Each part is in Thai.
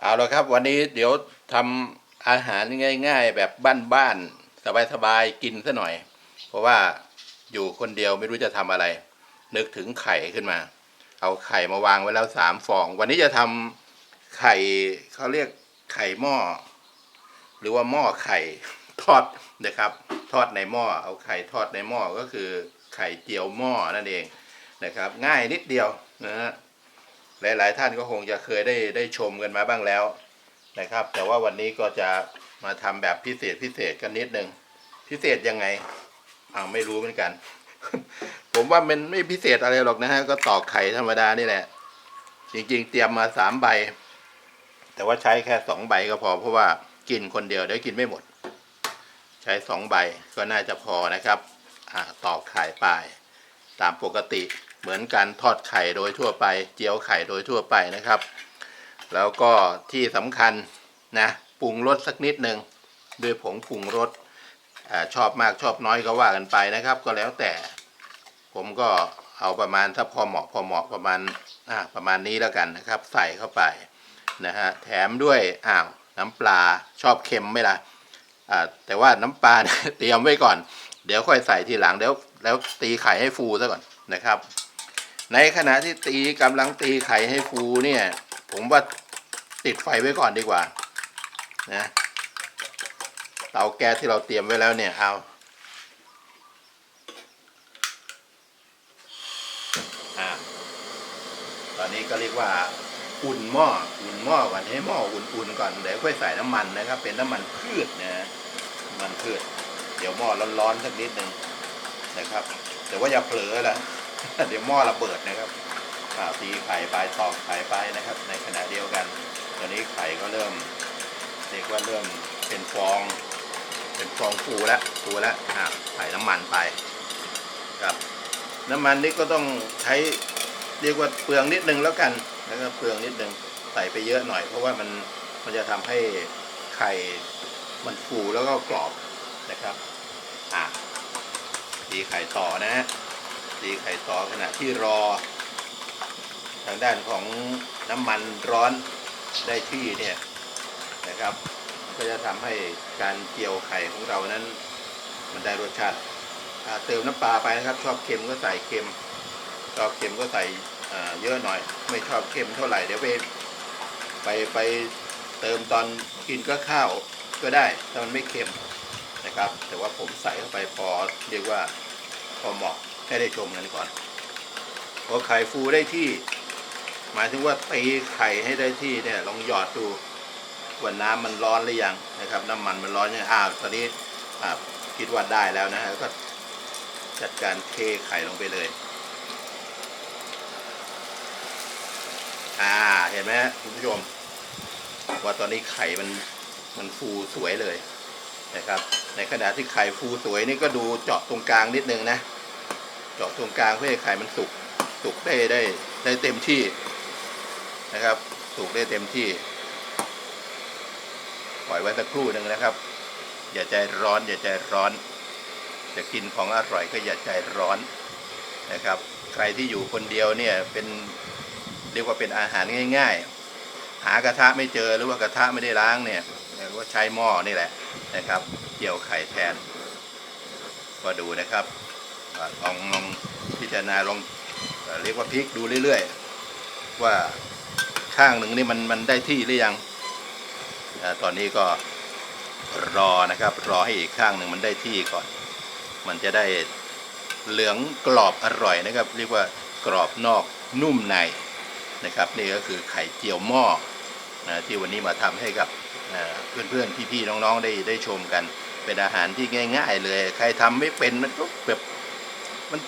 เอาละครับ วันนี้เดี๋ยวทำอาหารง่าย ๆ แบบบ้านๆสบายๆกินซะหน่อย เพราะว่าอยู่คนเดียวไม่รู้จะทำอะไร นึกถึงไข่ขึ้นมา เอาไข่มาวางไว้แล้วสามฟอง วันนี้จะทำไข่เขาเรียกไข่หม้อ หรือว่าหม้อไข่ทอดนะครับ ทอดในหม้อ เอาไข่ทอดในหม้อก็คือไข่เจียวหม้อนั่นเองนะครับ ง่ายนิดเดียวนะฮะ หลาย ๆ ท่านก็คงจะเคยได้ได้ชมกันมาบ้างแล้วนะครับ แต่ว่าวันนี้ก็จะมาทำแบบพิเศษพิเศษกันนิดนึงพิเศษยังไงอ้าวไม่รู้เหมือนกัน ผมว่ามันไม่พิเศษอะไรหรอกนะฮะก็ตอกไข่ธรรมดานี่แหละ จริง ๆ เตรียมมาสามใบ แต่ว่าใช้แค่สองใบก็พอ เพราะว่ากินคนเดียวเดี๋ยวกินไม่หมด ใช้สองใบก็น่าจะพอนะครับ อ่าตอกไข่ไปตามปกติ เหมือนการทอดไข่โดยทั่วไป เจียวไข่โดยทั่วไปนะครับ แล้วก็ที่สำคัญนะปรุงรสสักนิดหนึ่งด้วยผงปรุงรสอชอบมากชอบน้อยก็ว่ากันไปนะครับ ก็แล้วแต่ ผมก็เอาประมาณถ้าพอเหมาะพอเหมาะประมาณอ่าประมาณนี้แล้วกันนะครับ ใส่เข้าไปนะฮะแถมด้วยอ้าวน้ำปลาชอบเค็มไหมล่ะอ่าแต่ว่าน้ำปลาเนี่ยเตรียมไว้ก่อน เดี๋ยวค่อยใส่ทีหลังเดี๋ยวแล้วตีไข่ให้ฟูซะก่อนนะครับ ในขณะที่ตีกำลังตีไข่ให้ฟูเนี่ย ผมว่าติดไฟไว้ก่อนดีกว่านะเตาแก๊สที่เราเตรียมไว้แล้วเนี่ยเอาอ่าตอนนี้ก็เรียกว่าอุ่นหม้ออุ่นหม้อก่อนให้หม้ออุ่นๆก่อนเดี๋ยวค่อยใส่น้ำมันนะครับ เป็นน้ำมันพืชนะน้ำมันพืช เดี๋ยวหม้อร้อนๆสักนิดหนึ่งนะครับ แต่ว่าอย่าเผลอละ เดี๋ยวหม้อระเบิดนะครับอ่าตีไข่ไปตอกไข่ไปนะครับ ในขณะเดียวกันตอนนี้ไข่ก็เริ่มเรียกว่าเริ่มเป็นฟอง เป็นฟองฟูแล้วฟูแล้วอ่าใส่น้ำมันไปครับ น้ำมันนี่ก็ต้องใช้เรียกว่าเปลืองนิดนึงแล้วกันแล้วก็เปลืองนิดนึงใส่ไปเยอะหน่อย เพราะว่ามันมันจะทำให้ไข่มันฟูแล้วก็กรอบนะครับอะตีไข่ต่อนะฮะ ตีไข่ต่อขณะที่รอ ทางด้านของน้ำมันร้อนได้ที่เนี่ยนะครับ ก็จะทำให้การเจียวไข่ของเรานั้น มันได้รสชาติเติมน้ำปลาไปนะครับ ชอบเค็มก็ใส่เค็มชอบเค็มก็ใส่เยอะหน่อย ไม่ชอบเค็มเท่าไหร่เดี๋ยวไปไปไปเติมตอนกินก็ข้าวก็ได้ถ้ามันไม่เค็มนะครับ แต่ว่าผมใส่เข้าไปพอเรียกว่าพอเหมาะ ให้ได้ชมกันก่อนพอไข่ฟูได้ที่ หมายถึงว่าตีไข่ให้ได้ที่เนี่ยลองหยอดดูว่าน้ำมันร้อนหรือยังนะครับ น้ำมันมันร้อนยังอ่าวตอนนี้อ่าคิดว่าได้แล้วนะฮะก็จัดการเทไข่ลงไปเลย อ่าเห็นไหมคุณผู้ชม ว่าตอนนี้ไข่มันมันฟูสวยเลยนะครับ ในขณะที่ไข่ฟูสวยนี่ก็ดูเจาะตรงกลางนิดนึงนะ เจาะตรงกลางเพื่อให้ไข่มันสุกสุกได้ได้ได้เต็มที่นะครับ สุกได้เต็มที่ ปล่อยไว้สักครู่หนึ่งนะครับ อย่าใจร้อนอย่าใจร้อน จะกินของอร่อยก็อย่าใจร้อนนะครับ ใครที่อยู่คนเดียวเนี่ยเป็นเรียกว่าเป็นอาหารง่าย ๆ หากระทะไม่เจอหรือว่ากระทะไม่ได้ล้างเนี่ยเรียกว่าใช้หม้อนี่แหละนะครับ เกี่ยวไข่แทน ก็ดูนะครับ ลองลองพิจารณาลองเรียกว่าพลิกดูเรื่อยๆ ว่าข้างหนึ่งนี่มันมันได้ที่หรือยังตอนนี้ก็รอนะครับ รอให้อีกข้างหนึ่งมันได้ที่ก่อน มันจะได้เหลืองกรอบอร่อยนะครับ เรียกว่ากรอบนอกนุ่มในนะครับ นี่ก็คือไข่เจียวหม้อนะที่วันนี้มาทำให้กับอ่าเพื่อนๆ พี่ๆ น้องๆ ได้ได้ชมกัน เป็นอาหารที่ง่าย ๆ เลย ใครทำไม่เป็นมันก็แบบ มัน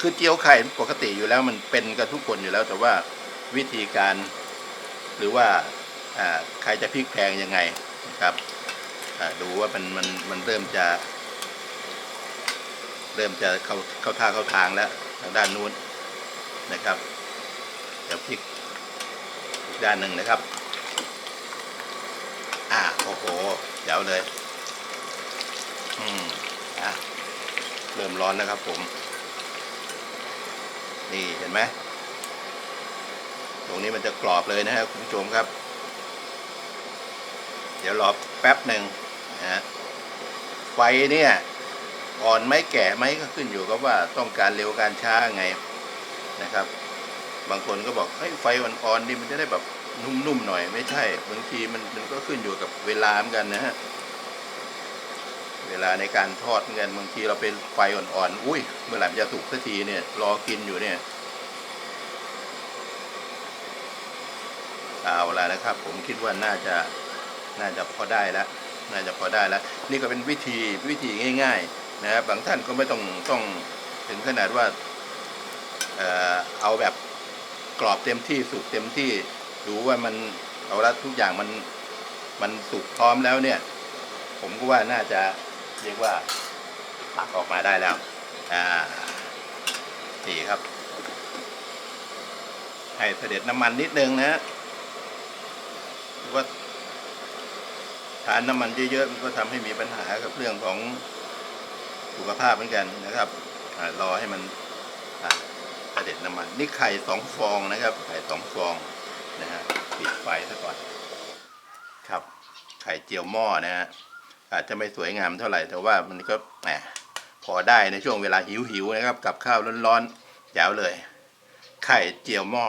คือเจียวไข่ปกติอยู่แล้วมันเป็นกันทุกคนอยู่แล้ว แต่ว่าวิธีการหรือว่าอ่าใครจะพลิกแพงยังไงนะครับดูว่ามันมันมันเริ่มจะ เริ่มจะเข้าเข้าท่าเข้าทางแล้วทางด้านนู้นนะครับเดี๋ยวพลิกอีกด้านหนึ่งนะครับ อ่าโอ้โหเดี๋ยวเลย อืมอะ เริ่มร้อนนะครับผม นี่เห็นไหมตรงนี้มันจะกรอบเลยนะครับคุณผู้ชมครับ เดี๋ยวรอแป๊บหนึ่งนะฮะไฟเนี่ยอ่อนไหมแก่ไหมก็ขึ้นอยู่กับว่าต้องการเร็วการช้าไงนะครับ บางคนก็บอกเฮ้ยไฟอ่อนๆนี่มันจะได้แบบนุ่มๆหน่อยไม่ใช่บางทีมันมันก็ขึ้นอยู่กับเวลาเหมือนกันนะฮะ เวลาในการทอดเหมือนบางทีเราเป็นไฟอ่อนๆ อุ้ย เมื่อไหร่จะสุกสักทีเนี่ย รอกินอยู่เนี่ย เอาละนะครับ ผมคิดว่าน่าจะน่าจะพอได้แล้ว น่าจะพอได้แล้ว นี่ก็เป็นวิธีวิธีง่าย ๆ นะครับ บางท่านก็ไม่ต้องต้องถึงขนาดว่าเอ่อเอาแบบกรอบเต็มที่สุกเต็มที่ดูว่ามันเอาละทุกอย่างมันมันสุกพร้อมแล้วเนี่ย ผมก็ว่าน่าจะ เรียกว่าตักออกมาได้แล้วอ่านี่ครับ ให้เสด็จน้ำมันนิดนึงนะฮะหรือว่าทานน้ำมันเยอะๆมันก็ทำให้มีปัญหากับเรื่องของสุขภาพเหมือนกันนะครับอรอให้มันอ่ากระเด็ดน้ำมัน นี่ไข่สองฟองนะครับไข่สองฟองนะฮะปิดไฟซะก่อน ครับ ไข่เจียวหม้อนะฮะ อาจจะไม่สวยงามเท่าไหร่ แต่ว่ามันก็แหมพอได้ในช่วงเวลาหิวๆนะครับ กับข้าวร้อนๆยาวเลย ไข่เจียวหม้อ